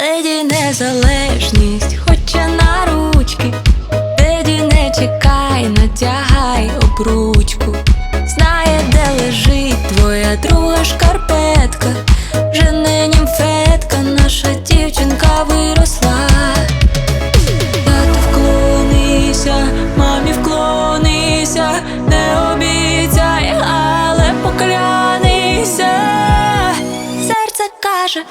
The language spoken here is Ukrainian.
Леді незалежність, хоча на ручки, Леді не чекай, натягай обручку, знає, де лежить твоя друга шкарпетка, вже не німфетка, наша дівчинка виросла. Тату вклонися, мамі вклонися, не обіцяй, але поклянися, серце каже.